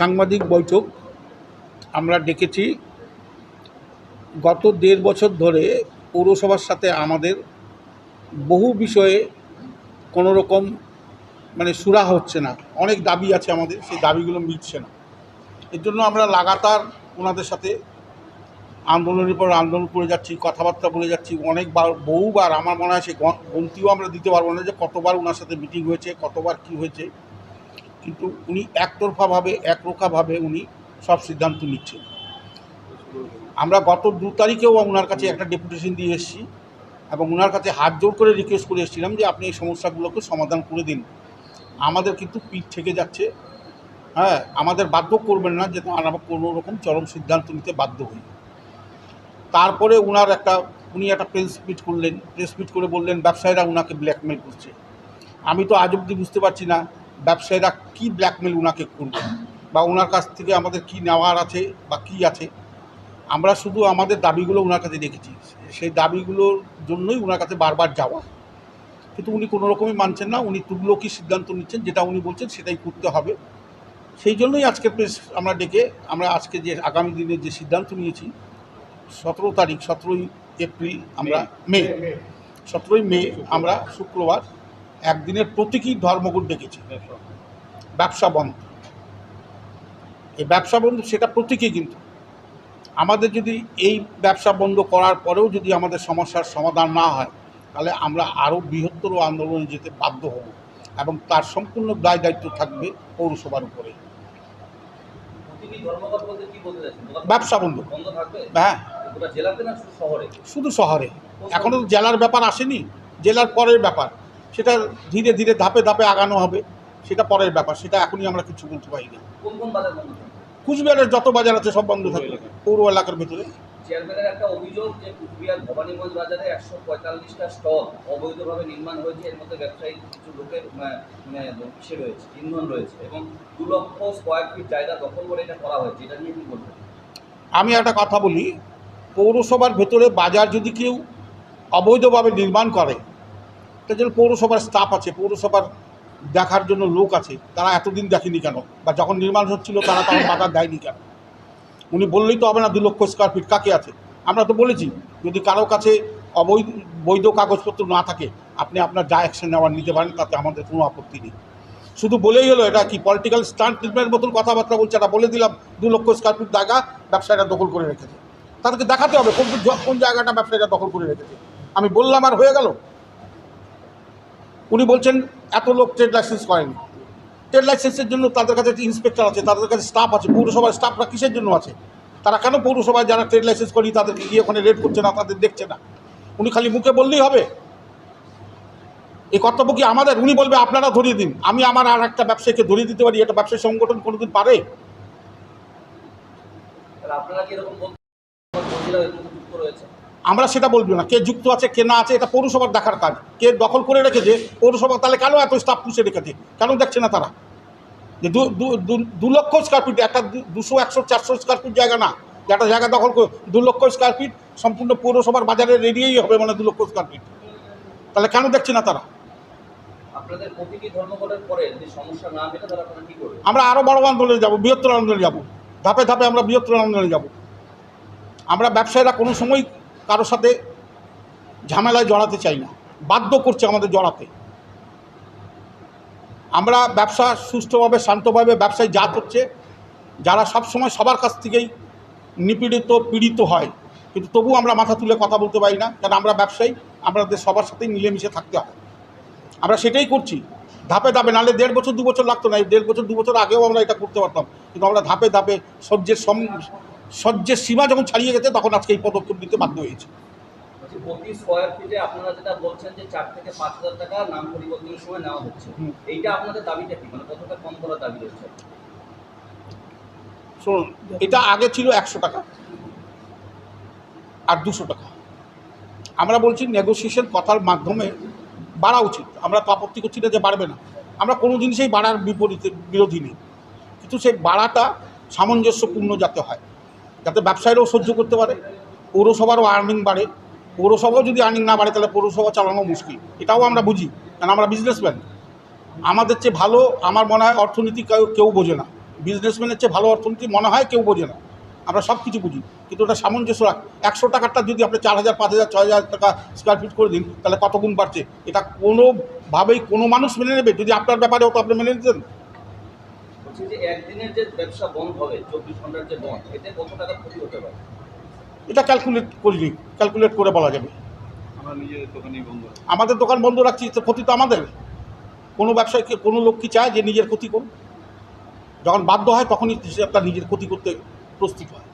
সাংবাদিক বৈঠক আমরা ডেকেছি। গত দেড় বছর ধরে পৌরসভার সাথে আমাদের বহু বিষয়ে কোনো রকম মানে সুরা হচ্ছে না। অনেক দাবি আছে আমাদের, সেই দাবিগুলো মিটছে না। এর জন্য আমরা লাগাতার ওনাদের সাথে আন্দোলনের পর আন্দোলন করে যাচ্ছি, কথাবার্তা বলে যাচ্ছি। অনেকবার, বহুবার আমার মনে হয় সে গন্তিও আমরা দিতে পারব না যে কতবার ওনার সাথে মিটিং হয়েছে, কতবার কি হয়েছে। কিন্তু উনি একতরফাভাবে, একরোখাভাবে উনি সব সিদ্ধান্ত নিচ্ছেন। আমরা গত দু তারিখেও ওনার কাছে একটা ডেপুটেশন দিয়ে এসেছি এবং ওনার কাছে হাত জোর করে রিকোয়েস্ট করে এসেছিলাম যে আপনি এই সমস্যাগুলোকে সমাধান করে দিন। আমাদের কিন্তু পিঠ থেকে যাচ্ছে। হ্যাঁ আমাদের বাধ্য করবেন না যে আমরা কোনো রকম চরম সিদ্ধান্ত নিতে বাধ্য হই। তারপরে ওনার একটা, উনি একটা প্রেস মিট করলেন। প্রেস মিট করে বললেন, ব্যবসায়ীরা ওনাকে ব্ল্যাকমেল করছে। আমি তো আজ অবধি বুঝতে পারছি না ব্যবসায়ীরা কি ব্ল্যাকমেল ওনাকে করবে? বা ওনার কাছ থেকে আমাদের কি নেওয়ার আছে বা কি আছে? আমরা শুধু আমাদের দাবিগুলো ওনার কাছে রেখেছি। সেই দাবিগুলোর জন্যই ওনার কাছে বারবার যাওয়া। কিন্তু উনি কোনো রকমই মানছেন না। উনি তুগলকি সিদ্ধান্ত নিচ্ছেন। যেটা উনি বলছেন সেটাই করতে হবে। সেই জন্যই আজকে প্রেস আমরা ডেকে আমরা আজকে যে আগামী দিনে যে সিদ্ধান্ত নিয়েছি, সতেরো তারিখ, সতেরোই এপ্রিল আমরা, মে, সতেরোই মে আমরা শুক্রবার একদিনের প্রতীকী ধর্মঘট ডেকেছে। ব্যবসা বন্ধ। এই ব্যবসা বন্ধ সেটা প্রতীকী কিন্তু। আমাদের যদি এই ব্যবসা বন্ধ করার পরেও যদি আমাদের সমস্যার সমাধান না হয় তাহলে আমরা আরও বৃহত্তর আন্দোলনে যেতে বাধ্য হব এবং তার সম্পূর্ণ দায় দায়িত্ব থাকবে পৌরসভার উপরে। ব্যবসা বন্ধ। হ্যাঁ। শুধু শহরে? এখনও তো জেলার ব্যাপার আসেনি। জেলার পরের ব্যাপার। সেটা ধীরে ধীরে ধাপে ধাপে আগানো হবে। সেটা পরের ব্যাপার সেটা এখনই আমরা কিছু বলতে পারি না। কুচবিহারের যত বাজার আছে সব বন্ধ থাকবে পৌর এলাকার ভেতরে। চেয়ারম্যানের একটা অভিযোগ যে কুচবিহার ভবানীগঞ্জ বাজারে একশো পঁয়তাল্লিশটা স্টল অবৈধভাবে নির্মাণ হয়েছে এর মধ্যে ব্যবসায়ী কিছু লোকের মানে ইসে রয়েছে ইন্ধন রয়েছে এবং দু লক্ষ স্কোয়ার ফিট জায়গা দখল করে এটা করা হয়েছে এটা নিয়ে কি বলবেন? আমি একটা কথা বলি পৌরসভার ভেতরে বাজার যদি কেউ অবৈধভাবে নির্মাণ করে তার জন্য পৌরসভার স্টাফ আছে, পৌরসভার দেখার জন্য লোক আছে, তারা এতদিন দেখেনি কেন? বা যখন নির্মাণ হচ্ছিল, তারা তখন বাধা দেয়নি কেন? উনি বললেই তো হবে না দু লক্ষ স্কোয়ার ফিট কাকে আছে? আমরা তো বলেছি, যদি কারও কাছে অবৈধ, বৈধ কাগজপত্র না থাকে, আপনি আপনার যা অ্যাকশন নেওয়ার নিতে পারেন, তাতে আমাদের কোনো আপত্তি নেই। শুধু বলেই হলো এটা কি পলিটিক্যাল স্টান্ট ট্রিটমেন্টের মতন কথাবার্তা বলছে, এটা বলে দিলাম দু লক্ষ স্কোয়ার ফিট জায়গা ব্যবসায়ীরা দখল করে রেখেছে। তাদেরকে দেখাতে হবে কোন কোন জায়গাটা ব্যবসায়ীরা দখল করে রেখেছে। আমি বললাম আর হয়ে গেল। উনি বলছেন, এত লোক ট্রেড লাইসেন্স করেনি। ট্রেড লাইসেন্সের জন্য তাদের কাছে ইন্সপেক্টর আছে, তাদের কাছে স্টাফ আছে, পৌরসভার স্টাফরা কিসের জন্য আছে? তারা কেন পৌরসভায় যারা ট্রেড লাইসেন্স করি তাদেরকে গিয়ে ওখানে রেড করছে না, তাদের দেখছে না? উনি খালি মুখে বললেই হবে? এই কর্তব্য কি আমাদের? উনি বলবে, আপনারা ধরিয়ে দিন। আমি আমার আর একটা ব্যবসায়ীকে ধরিয়ে দিতে পারি, এটা ব্যবসায়ী সংগঠন কোনোদিন পারে? আপনারা কি এরকম আমরা সেটা বলব না। কে যুক্ত আছে কে না আছে এটা পৌরসভার দেখার কাজ। কে দখল করে রেখেছে পৌরসভা তাহলে কেন এত স্টাফ পুষে রেখেছে? কেন দেখছে না তারা? যে দু লক্ষ স্কোয়ার ফিট একটা দুশো একশো চারশো স্কোয়ার ফিট জায়গা না। যে একটা জায়গা দখল করে দু লক্ষ স্কোয়ার ফিট সম্পূর্ণ পৌরসভার বাজারে রেডিয়েই হবে মানে দু লক্ষ স্কোয়ার ফিট তাহলে কেন দেখছে না তারা? আমরা আরও বড় আন্দোলনে যাব বৃহত্তর আন্দোলনে যাব। ধাপে ধাপে আমরা বৃহত্তর আন্দোলনে যাব। আমরা ব্যবসায়ীরা কোনো সময় কারোর সাথে ঝামেলায় জড়াতে চাই না। বাধ্য করছে আমাদের জড়াতে। আমরা ব্যবসা সুষ্ঠুভাবে, শান্তভাবে ব্যবসায় যা হচ্ছে। যারা সব সময় সবার কাছ থেকেই নিপীড়িত, পীড়িত হয়। কিন্তু তবু আমরা মাথা তুলে কথা বলতে পারি না। কারণ আমরা ব্যবসায়ী, আমাদের সবার সাথেই মিলেমিশে থাকতে হয়। আমরা সেটাই করছি। ধাপে ধাপে, নাহলে দেড় বছর, দু বছর লাগতো না। দেড় বছর, দু বছর আগেও আমরা এটা করতে পারতাম। কিন্তু আমরা ধাপে ধাপে সহ্যের সম সহ্যের সীমা যখন ছাড়িয়ে গেছে তখন আজকে এই পদক্ষেপ নিতে বাধ্য হয়েছে। বলছি প্রতি স্কোয়ার ফিটে আপনারা যেটা বলছেন যে চার থেকে পাঁচ হাজার টাকা নাম পরিবর্তনের সময় নেওয়া হচ্ছে এইটা আপনাদের দাবিটা কি? মানে কতটা কম করার দাবি রয়েছে? শুনুন এটা আগে ছিল একশো টাকা আর দুশো টাকা। আমরা বলছি নেগোসিয়েশন কথার মাধ্যমে বাড়া উচিত। আমরা তো আপত্তি করছি না যে বাড়বে না। আমরা কোনো জিনিসেই বাড়ার বিপরীতে বিরোধী নেই। কিন্তু সেই বাড়াটা সামঞ্জস্যপূর্ণ যাতে হয়। যাতে ব্যবসায়ীরাও সহ্য করতে পারে, পৌরসভারও আর্নিং বাড়ে, পৌরসভাও যদি আর্নিং না বাড়ে তাহলে পৌরসভা চালানো মুশকিল। এটাও আমরা বুঝি কারণ আমরা বিজনেসম্যান আমাদের চেয়ে ভালো আমার মনে হয় অর্থনীতি কেউ বোঝে না। বিজনেসম্যানের চেয়ে ভালো অর্থনীতি মনে হয় কেউ বোঝে না। আমরা সব কিছু বুঝি, কিন্তু ওটা সামঞ্জস্য রাখ। একশো টাকারটা যদি আপনি চার হাজার, পাঁচ হাজার, ছয় হাজার টাকা স্কোয়ার ফিট করে দিন, তাহলে কত গুণ বাড়ছে? এটা কোনোভাবেই কোনো মানুষ মেনে নেবে। যদি আপনার ব্যাপারে হতো আপনি মেনে নিতেন বলছি যে একদিনের যে ব্যবসা বন্ধ হবে চব্বিশ ঘণ্টার যে বন্ধ এতে কত টাকা ক্ষতি হতে পারে? এটা ক্যালকুলেট করিনি ক্যালকুলেট করে বলা যাবে। আমাদের দোকান বন্ধ রাখছি তো ক্ষতি তো আমাদের। কোনো ব্যবসায়ীকে কোনো লোক কি চায় যে নিজের ক্ষতি করুন যখন বাধ্য হয় তখনই সে তার নিজের ক্ষতি করতে প্রস্তুত হয়।